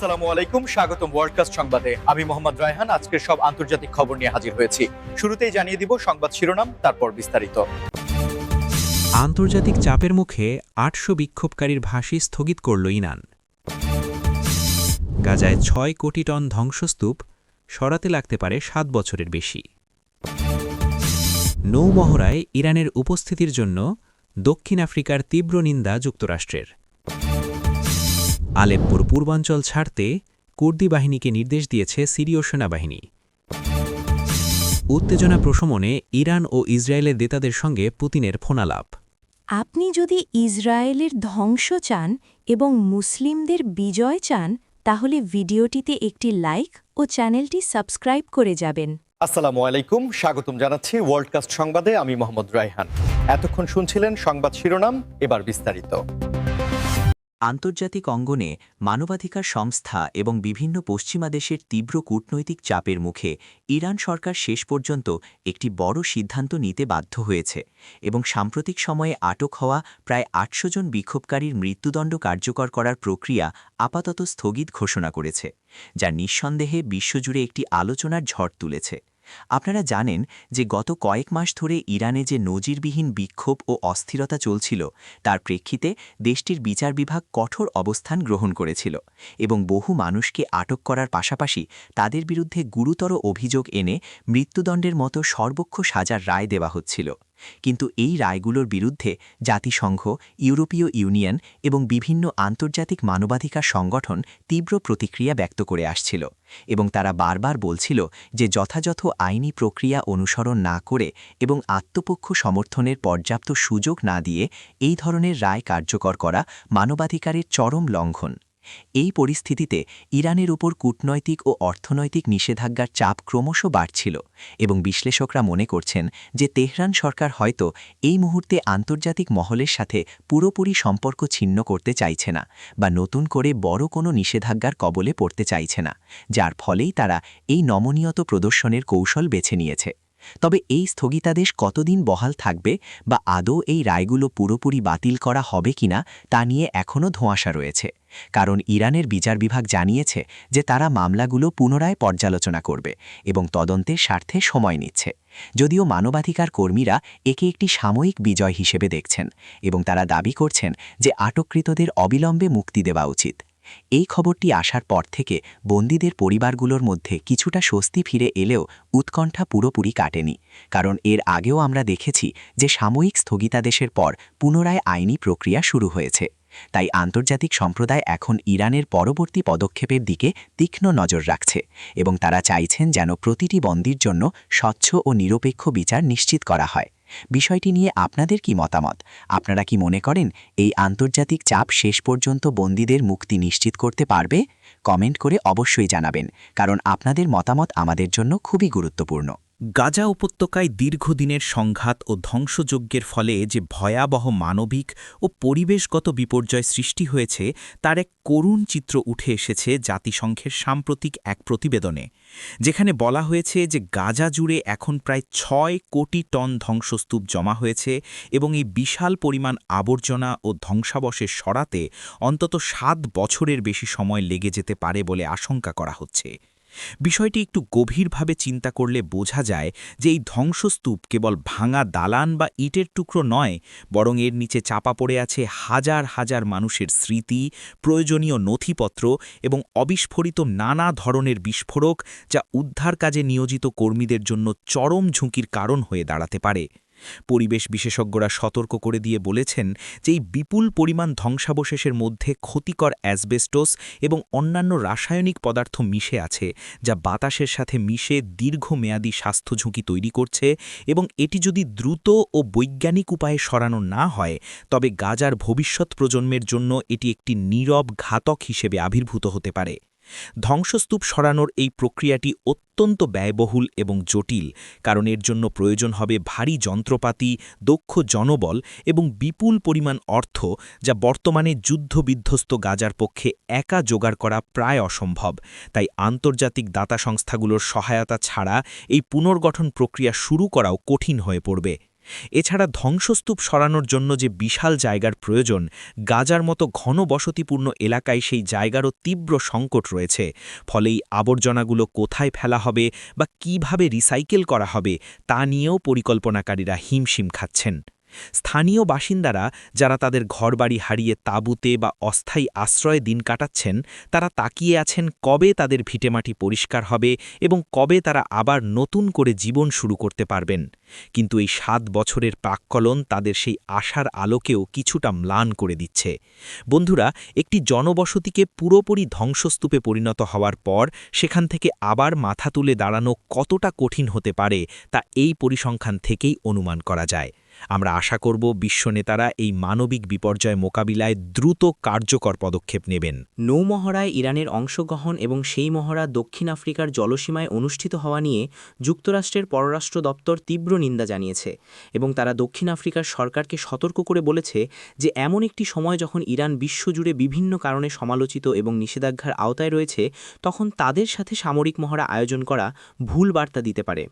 আসসালামু আলাইকুম, স্বাগতম ওয়ার্ল্ডকাস্ট সংবাদে। আমি মোহাম্মদ রায়হান আজকের সব আন্তর্জাতিক খবর নিয়ে হাজির হয়েছি। শুরুতেই জানিয়ে দিব সংবাদ শিরোনাম, তারপর বিস্তারিত। আন্তর্জাতিক চাপের মুখে আটশো বিক্ষোভকারীর ভাষী স্থগিত করল ইনান গাজায় ছয় কোটি টন ধ্বংসস্তূপ, সরাতে লাগতে পারে সাত বছরের বেশি। নৌমহড়ায় ইরানের উপস্থিতির জন্য দক্ষিণ আফ্রিকার তীব্র নিন্দা যুক্তরাষ্ট্রের। আলেপ্পুর পূর্বাঞ্চল ছাড়তে কুর্দি বাহিনীকে নির্দেশ দিয়েছে সিরীয় সেনাবাহিনী। উত্তেজনা প্রশমনে ইরান ও ইসরায়েলের নেতাদের সঙ্গে পুতিনের ফোনালাপ। আপনি যদি ইসরায়েলের ধ্বংস চান এবং মুসলিমদের বিজয় চান তাহলে ভিডিওটিতে একটি লাইক ও চ্যানেলটি সাবস্ক্রাইব করে যাবেন। আসসালামু আলাইকুম স্বাগতম জানাচ্ছি ওয়ার্ল্ডকাস্ট সংবাদে আমি মোহাম্মদ রায়হান। এতক্ষণ শুনছিলেন সংবাদ শিরোনাম এবার বিস্তারিত। আন্তর্জাতিক অঙ্গনে মানবাধিকার সংস্থা এবং বিভিন্ন পশ্চিমা দেশের তীব্র কূটনৈতিক চাপের মুখে ইরান সরকার শেষ পর্যন্ত একটি বড় সিদ্ধান্ত নিতে বাধ্য হয়েছে এবং সাম্প্রতিক সময়ে আটক হওয়া প্রায় আটশো জন বিক্ষোভকারীর মৃত্যুদণ্ড কার্যকর করার প্রক্রিয়া আপাতত স্থগিত ঘোষণা করেছে, যা নিঃসন্দেহে বিশ্বজুড়ে একটি আলোচনার ঝড় তুলেছে। আপনারা জানেন যে গত কয়েক মাস ধরে ইরানে যে নজিরবিহীন বিক্ষোভ ও অস্থিরতা চলছিল, তার প্রেক্ষিতে দেশটির বিচার বিভাগ কঠোর অবস্থান গ্রহণ করেছিল এবং বহু মানুষকে আটক করার পাশাপাশি তাদের বিরুদ্ধে গুরুতর অভিযোগ এনে মৃত্যুদণ্ডের মতো সর্বক্ষ সাজার রায় দেওয়া হচ্ছিল। কিন্তু এই রায়গুলোর বিরুদ্ধে জাতিসংঘ, ইউরোপীয় ইউনিয়ন এবং বিভিন্ন আন্তর্জাতিক মানবাধিকার সংগঠন তীব্র প্রতিক্রিয়া ব্যক্ত করে আসছিল এবং তারা বারবার বলছিল যে যথাযথ আইনি প্রক্রিয়া অনুসরণ না করে এবং আত্মপক্ষ সমর্থনের পর্যাপ্ত সুযোগ না দিয়ে এই ধরনের রায় কার্যকর করা মানবাধিকারের চরম লঙ্ঘন। এই পরিস্থিতিতে ইরানের উপর কূটনৈতিক ও অর্থনৈতিক নিষেধাজ্ঞার চাপ ক্রমশ বাড়ছিল এবং বিশ্লেষকরা মনে করছেন যে তেহরান সরকার হয়তো এই মুহূর্তে আন্তর্জাতিক মহলের সাথে পুরোপুরি সম্পর্ক ছিন্ন করতে চাইছে না বা নতুন করে বড় কোনো নিষেধাজ্ঞার কবলে পড়তে চাইছে না, যার ফলেই তারা এই নমনীয়ত প্রদর্শনের কৌশল বেছে নিয়েছে। তবে এই স্থগিতাদেশ কতদিন বহাল থাকবে বা আদৌ এই রায়গুলো পুরোপুরি বাতিল করা হবে কিনা তা নিয়ে এখনও ধোঁয়াশা রয়েছে। কারণ ইরানের বিচার বিভাগ জানিয়েছে যে তারা মামলাগুলো পুনরায় পর্যালোচনা করবে এবং তদন্তের স্বার্থে সময় নিচ্ছে। যদিও মানবাধিকার কর্মীরা একে একটি সাময়িক বিজয় হিসেবে দেখছেন এবং তারা দাবি করছেন যে আটককৃতদের অবিলম্বে মুক্তি দেওয়া উচিত। এই খবরটি আসার পর থেকে বন্দীদের পরিবারগুলোর মধ্যে কিছুটা স্বস্তি ফিরে এলেও উৎকণ্ঠা পুরোপুরি কাটেনি, কারণ এর আগেও আমরা দেখেছি যে সাময়িক স্থগিতাদেশের পর পুনরায় আইনি প্রক্রিয়া শুরু হয়েছে। তাই আন্তর্জাতিক সম্প্রদায় এখন ইরানের পরবর্তী পদক্ষেপের দিকে তীক্ষ্ণ নজর রাখছে এবং তারা চাইছেন যেন প্রতিটি বন্দির জন্য স্বচ্ছ ও নিরপেক্ষ বিচার নিশ্চিত করা হয়। বিষয়টি নিয়ে আপনাদের কি মতামত? আপনারা কি মনে করেন এই আন্তর্জাতিক চাপ শেষ পর্যন্ত বন্দীদের মুক্তি নিশ্চিত করতে পারবে? কমেন্ট করে অবশ্যই জানাবেন, কারণ আপনাদের মতামত আমাদের জন্য খুবই গুরুত্বপূর্ণ। গাজা উপত্যকায় দীর্ঘদিনের সংঘাত ও ধ্বংসযজ্ঞের ফলে যে ভয়াবহ মানবিক ও পরিবেশগত বিপর্যয় সৃষ্টি হয়েছে, তার এক করুণ চিত্র উঠে এসেছে জাতিসংঘের সাম্প্রতিক এক প্রতিবেদনে, যেখানে বলা হয়েছে যে গাজা জুড়ে এখন প্রায় ছয় কোটি টন ধ্বংসস্তূপ জমা হয়েছে এবং এই বিশাল পরিমাণ আবর্জনা ও ধ্বংসাবশেষ সরাতে অন্তত সাত বছরের বেশি সময় লেগে যেতে পারে বলে আশঙ্কা করা হচ্ছে। বিষয়টি একটু গভীরভাবে চিন্তা করলে বোঝা যায় যে এই ধ্বংসস্তূপ কেবল ভাঙা দালান বা ইটের টুকরো নয়, বরং এর নিচে চাপা পড়ে আছে হাজার হাজার মানুষের স্মৃতি, প্রয়োজনীয় নথিপত্র এবং অবিস্ফোরিত নানা ধরনের বিস্ফোরক যা উদ্ধার কাজে নিয়োজিত কর্মীদের জন্য চরম ঝুঁকির কারণ হয়ে দাঁড়াতে পারে। পরিবেশ বিশেষজ্ঞরা সতর্ক করে দিয়ে বলেছেন যে এই বিপুল পরিমাণ ধ্বংসাবশেষের মধ্যে ক্ষতিকর অ্যাসবেস্টোস এবং অন্যান্য রাসায়নিক পদার্থ মিশে আছে, যা বাতাসের সাথে মিশে দীর্ঘমেয়াদী স্বাস্থ্য ঝুঁকি তৈরি করছে এবং এটি যদি দ্রুত ও বৈজ্ঞানিক উপায়ে সরানো না হয়, তবে গাজার ভবিষ্যৎ প্রজন্মের জন্য এটি একটি নীরব ঘাতক হিসেবে আবির্ভূত হতে পারে। ধ্বংসস্তূপ সরানোর এই প্রক্রিয়াটি অত্যন্ত ব্যয়বহুল এবং জটিল, কারণ এর জন্য প্রয়োজন হবে ভারী যন্ত্রপাতি, দক্ষ জনবল এবং বিপুল পরিমাণ অর্থ, যা বর্তমানে যুদ্ধবিধ্বস্ত গাজার পক্ষে একা জোগাড় করা প্রায় অসম্ভব। তাই আন্তর্জাতিক দাতা সংস্থাগুলোর সহায়তা ছাড়া এই পুনর্গঠন প্রক্রিয়া শুরু করাও কঠিন হয়ে পড়বে। এছাড়া ধ্বংসস্তূপ সরানোর জন্য যে বিশাল জায়গার প্রয়োজন, গাজার মতো ঘন বসতিপূর্ণ এলাকায় সেই জায়গারও তীব্র সংকট রয়েছে। ফলে এই আবর্জনাগুলো কোথায় ফেলা হবে বা কীভাবে রিসাইকেল করা হবে, তা নিয়েও পরিকল্পনাকারীরা হিমশিম খাচ্ছেন। স্থানীয় বাসিন্দারা যারা তাদের ঘরবাড়ি হারিয়ে তাঁবুতে বা অস্থায়ী আশ্রয়ে দিন কাটাচ্ছেন, তারা তাকিয়ে আছেন কবে তাদের ভিটেমাটি পরিষ্কার হবে এবং কবে তারা আবার নতুন করে জীবন শুরু করতে পারবেন। কিন্তু এই সাত বছরের প্রাক্কলন তাদের সেই আশার আলোকেও কিছুটা ম্লান করে দিচ্ছে। বন্ধুরা, একটি জনবসতিকে পুরোপুরি ধ্বংসস্তূপে পরিণত হওয়ার পর সেখান থেকে আবার মাথা তুলে দাঁড়ানো কতটা কঠিন হতে পারে তা এই পরিসংখ্যান থেকেই অনুমান করা যায়। আমরা আশা করব বিশ্ব নেতারা এই মানবিক বিপর্যয় মোকাবিলায় দ্রুত কার্যকর পদক্ষেপ নেবেন। নৌমহড়ায় ইরানের অংশগ্রহণ এবং সেই মহড়া দক্ষিণ আফ্রিকার জলসীমায় অনুষ্ঠিত হওয়া নিয়ে যুক্তরাষ্ট্রের পররাষ্ট্র দপ্তর তীব্র নিন্দা জানিয়েছে এবং তারা দক্ষিণ আফ্রিকার সরকারকে সতর্ক করে বলেছে যে এমন একটি সময় যখন ইরান বিশ্বজুড়ে বিভিন্ন কারণে সমালোচিত এবং নিষেধাজ্ঞার আওতায় রয়েছে, তখন তাদের সাথে সামরিক মহড়া আয়োজন করা ভুল বার্তা দিতে পারে।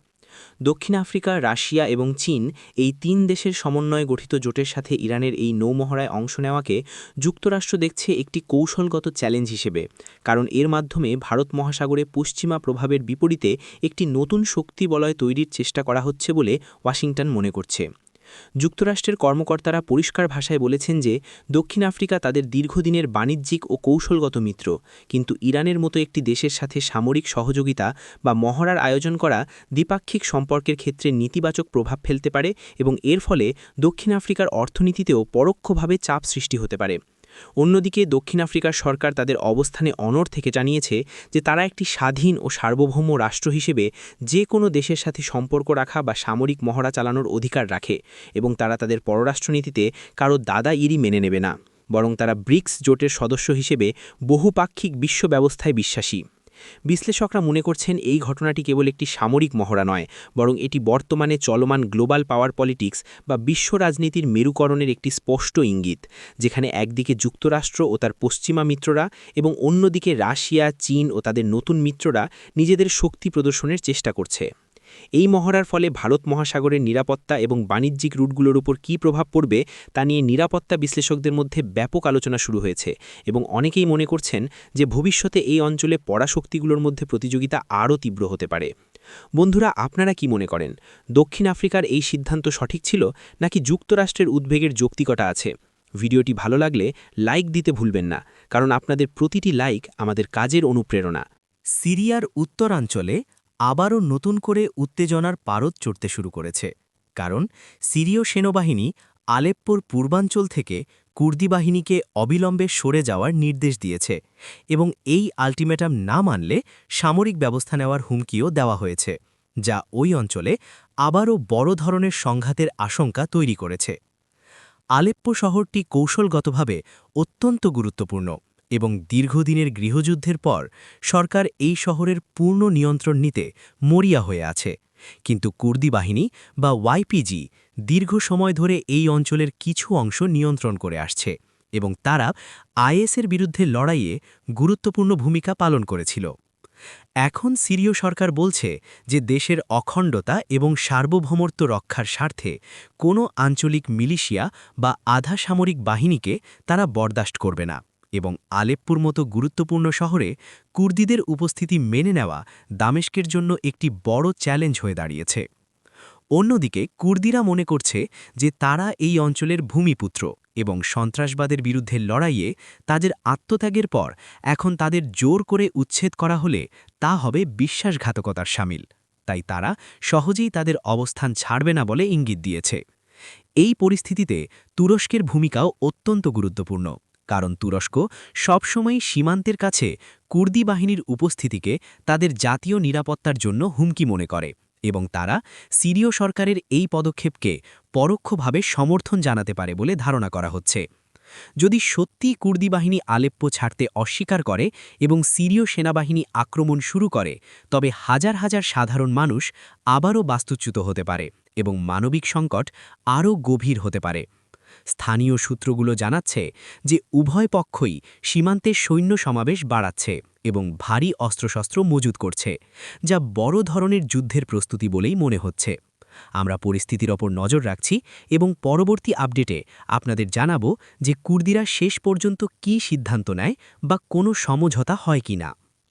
দক্ষিণ আফ্রিকা, রাশিয়া এবং চীন এই তিন দেশের সমন্বয়ে গঠিত জোটের সাথে ইরানের এই নৌমহড়ায় অংশ নেওয়াকে যুক্তরাষ্ট্র দেখছে একটি কৌশলগত চ্যালেঞ্জ হিসেবে, কারণ এর মাধ্যমে ভারত মহাসাগরে পশ্চিমা প্রভাবের বিপরীতে একটি নতুন শক্তি বলয় তৈরির চেষ্টা করা হচ্ছে বলে ওয়াশিংটন মনে করছে। যুক্তরাষ্ট্রের কর্মকর্তারা পরিষ্কার ভাষায় বলেছেন যে, দক্ষিণ আফ্রিকা তাদের দীর্ঘদিনের বাণিজ্যিক ও কৌশলগত মিত্র, কিন্তু ইরানের মতো একটি দেশের সাথে সামরিক সহযোগিতা বা মহড়ার আয়োজন করা দ্বিপাক্ষিক সম্পর্কের ক্ষেত্রে নেতিবাচক প্রভাব ফেলতে পারে এবং এর ফলে দক্ষিণ আফ্রিকার অর্থনীতিতেও পরোক্ষভাবে চাপ সৃষ্টি হতে পারে। অন্যদিকে দক্ষিণ আফ্রিকার সরকার তাদের অবস্থানে অনর থেকে জানিয়েছে যে তারা একটি স্বাধীন ও সার্বভৌম রাষ্ট্র হিসেবে যে কোনো দেশের সাথে সম্পর্ক রাখা বা সামরিক মহড়া চালানোর অধিকার রাখে এবং তারা তাদের পররাষ্ট্রনীতিতে কারও দাদা ইরি মেনে নেবে না, বরং তারা ব্রিক্স জোটের সদস্য হিসেবে বহুপাক্ষিক বিশ্ব ব্যবস্থায় বিশ্বাসী। বিশ্লেষকরা মনে করছেন এই ঘটনাটি কেবল একটি সামরিক মহড়া নয়, বরং এটি বর্তমানে চলমান গ্লোবাল পাওয়ার পলিটিক্স বা বিশ্ব রাজনীতির মেরুকরণের একটি স্পষ্ট ইঙ্গিত, যেখানে একদিকে যুক্তরাষ্ট্র ও তার পশ্চিমা মিত্ররা এবং অন্যদিকে রাশিয়া, চীন ও তাদের নতুন মিত্ররা নিজেদের শক্তি প্রদর্শনের চেষ্টা করছে। এই মহড়ার ফলে ভারত মহাসাগরের নিরাপত্তা এবং বাণিজ্যিক রুটগুলোর উপর কী প্রভাব পড়বে তা নিয়ে নিরাপত্তা বিশ্লেষকদের মধ্যে ব্যাপক আলোচনা শুরু হয়েছে এবং অনেকেই মনে করছেন যে ভবিষ্যতে এই অঞ্চলে পরাশক্তিগুলোর মধ্যে প্রতিযোগিতা আরও তীব্র হতে পারে। বন্ধুরা, আপনারা কি মনে করেন, দক্ষিণ আফ্রিকার এই সিদ্ধান্ত সঠিক ছিল নাকি যুক্তরাষ্ট্রের উদ্বেগের যৌক্তিকতা আছে? ভিডিওটি ভালো লাগলে লাইক দিতে ভুলবেন না, কারণ আপনাদের প্রতিটি লাইক আমাদের কাজের অনুপ্রেরণা। সিরিয়ার উত্তরাঞ্চলে আবারও নতুন করে উত্তেজনার পারদ চড়তে শুরু করেছে, কারণ সিরীয় সেনাবাহিনী আলেপ্পোর পূর্বাঞ্চল থেকে কুর্দি বাহিনীকে অবিলম্বে সরে যাওয়ার নির্দেশ দিয়েছে এবং এই আল্টিমেটাম না মানলে সামরিক ব্যবস্থা নেওয়ার হুমকিও দেওয়া হয়েছে, যা ওই অঞ্চলে আবারও বড় ধরনের সংঘাতের আশঙ্কা তৈরি করেছে। আলেপ্পো শহরটি কৌশলগতভাবে অত্যন্ত গুরুত্বপূর্ণ। এবং দীর্ঘদিনের গৃহযুদ্ধের পর সরকার এই শহরের পূর্ণ নিয়ন্ত্রণ নিতে মরিয়া হয়ে আছে। কিন্তু কুর্দি বাহিনী বা ওয়াইপিজি দীর্ঘ সময় ধরে এই অঞ্চলের কিছু অংশ নিয়ন্ত্রণ করে আসছে এবং তারা আইএসের বিরুদ্ধে লড়াইয়ে গুরুত্বপূর্ণ ভূমিকা পালন করেছিল। এখন সিরীয় সরকার বলছে যে দেশের অখণ্ডতা এবং সার্বভৌমত্ব রক্ষার স্বার্থে কোনো আঞ্চলিক মিলিশিয়া বা আধা সামরিক বাহিনীকে তারা বরদাস্ত করবে না। এবং আলেপ্পুর মতো গুরুত্বপূর্ণ শহরে কুর্দিদের উপস্থিতি মেনে নেওয়া দামেস্কের জন্য একটি বড় চ্যালেঞ্জ হয়ে দাঁড়িয়েছে। অন্যদিকে, কুর্দিরা মনে করছে যে তারা এই অঞ্চলের ভূমিপুত্র এবং সন্ত্রাসবাদের বিরুদ্ধে লড়াইয়ে তাদের আত্মত্যাগের পর এখন তাদের জোর করে উচ্ছেদ করা হলে তা হবে বিশ্বাসঘাতকতার সামিল। তাই তারা সহজেই তাদের অবস্থান ছাড়বে না বলে ইঙ্গিত দিয়েছে। এই পরিস্থিতিতে তুরস্কের ভূমিকাও অত্যন্ত গুরুত্বপূর্ণ। কারণ তুরস্ক সবসময়ই সীমান্তের কাছে কুর্দি বাহিনীর উপস্থিতিকে তাদের জাতীয় নিরাপত্তার জন্য হুমকি মনে করে এবং তারা সিরীয় সরকারের এই পদক্ষেপকে পরোক্ষভাবে সমর্থন জানাতে পারে বলে ধারণা করা হচ্ছে। যদি সত্যি কুর্দি বাহিনী আলেপ্পো ছাড়তে অস্বীকার করে এবং সিরীয় সেনাবাহিনী আক্রমণ শুরু করে, তবে হাজার হাজার সাধারণ মানুষ আবারও বাস্তুচ্যুত হতে পারে এবং মানবিক সংকট আরও গভীর হতে পারে। স্থানীয় সূত্রগুলো জানাচ্ছে যে উভয় পক্ষই সীমান্তে সৈন্য সমাবেশ বাড়াচ্ছে এবং ভারী অস্ত্রশস্ত্র মজুত করছে, যা বড় ধরনের যুদ্ধের প্রস্তুতি বলেই মনে হচ্ছে। আমরা পরিস্থিতির ওপর নজর রাখছি এবং পরবর্তী আপডেটে আপনাদের জানাব যে কুর্দিরা শেষ পর্যন্ত কী সিদ্ধান্ত নেয় বা কোনো সমঝোতা হয় কিনা।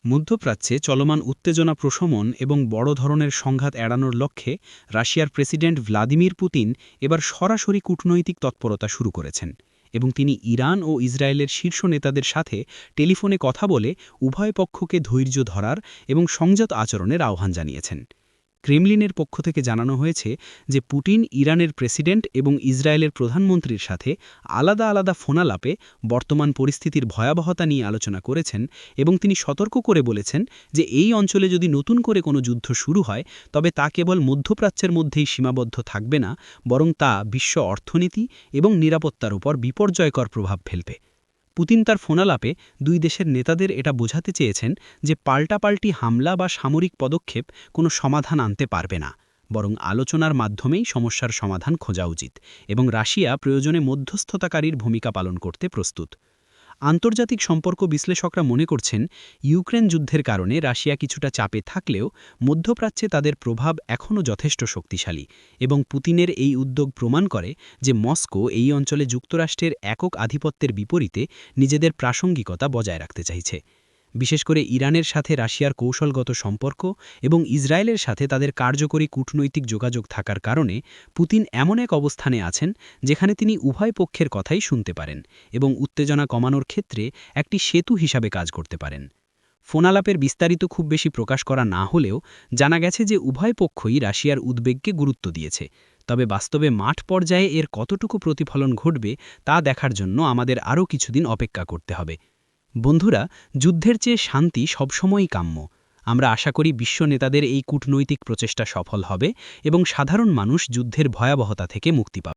মধ্যপ্রাচ্যে চলমান উত্তেজনা প্রশমন এবং বড় ধরনের সংঘাত এড়ানোর লক্ষ্যে রাশিয়ার প্রেসিডেন্ট ভ্লাদিমির পুতিন এবার সরাসরি কূটনৈতিক তৎপরতা শুরু করেছেন এবং তিনি ইরান ও ইসরায়েলের শীর্ষ নেতাদের সাথে টেলিফোনে কথা বলে উভয় পক্ষকে ধৈর্য ধরার এবং সংযত আচরণের আহ্বান জানিয়েছেন। ক্রেমলিনের পক্ষ থেকে জানানো হয়েছে যে পুটিন ইরানের প্রেসিডেন্ট এবং ইসরায়েলের প্রধানমন্ত্রীর সাথে আলাদা আলাদা ফোনালাপে বর্তমান পরিস্থিতির ভয়াবহতা নিয়ে আলোচনা করেছেন এবং তিনি সতর্ক করে বলেছেন যে এই অঞ্চলে যদি নতুন করে কোনো যুদ্ধ শুরু হয়, তবে তা কেবল মধ্যপ্রাচ্যের মধ্যেই সীমাবদ্ধ থাকবে না, বরং তা বিশ্ব অর্থনীতি এবং নিরাপত্তার উপর বিপর্যয়কর প্রভাব ফেলবে। পুতিন তার ফোনালাপে দুই দেশের নেতাদের এটা বোঝাতে চেয়েছেন যে পাল্টাপাল্টি হামলা বা সামরিক পদক্ষেপ কোনো সমাধান আনতে পারবে না, বরং আলোচনার মাধ্যমেই সমস্যার সমাধান খোঁজা উচিত এবং রাশিয়া প্রয়োজনে মধ্যস্থতাকারীর ভূমিকা পালন করতে প্রস্তুত। আন্তর্জাতিক সম্পর্ক বিশ্লেষকরা মনে করছেন, ইউক্রেন যুদ্ধের কারণে রাশিয়া কিছুটা চাপে থাকলেও মধ্যপ্রাচ্যে তাদের প্রভাব এখনও যথেষ্ট শক্তিশালী এবং পুতিনের এই উদ্যোগ প্রমাণ করে যে মস্কো এই অঞ্চলে যুক্তরাষ্ট্রের একক আধিপত্যের বিপরীতে নিজেদের প্রাসঙ্গিকতা বজায় রাখতে চাইছে। বিশেষ করে ইরানের সাথে রাশিয়ার কৌশলগত সম্পর্ক এবং ইসরায়েলের সাথে তাদের কার্যকরী কূটনৈতিক যোগাযোগ থাকার কারণে পুতিন এমন এক অবস্থানে আছেন যেখানে তিনি উভয় পক্ষের কথাই শুনতে পারেন এবং উত্তেজনা কমানোর ক্ষেত্রে একটি সেতু হিসাবে কাজ করতে পারেন। ফোনালাপের বিস্তারিত খুব বেশি প্রকাশ করা না হলেও জানা গেছে যে উভয় পক্ষই রাশিয়ার উদ্বেগকে গুরুত্ব দিয়েছে। তবে বাস্তবে মাঠ পর্যায়ে এর কতটুকু প্রতিফলন ঘটবে তা দেখার জন্য আমাদের আরও কিছুদিন অপেক্ষা করতে হবে। বন্ধুরা, যুদ্ধের চেয়ে শান্তি সবসময়ই কাম্য। আমরা আশা করি বিশ্ব নেতাদের এই কূটনৈতিক প্রচেষ্টা সফল হবে এবং সাধারণ মানুষ যুদ্ধের ভয়াবহতা থেকে মুক্তি পাবে।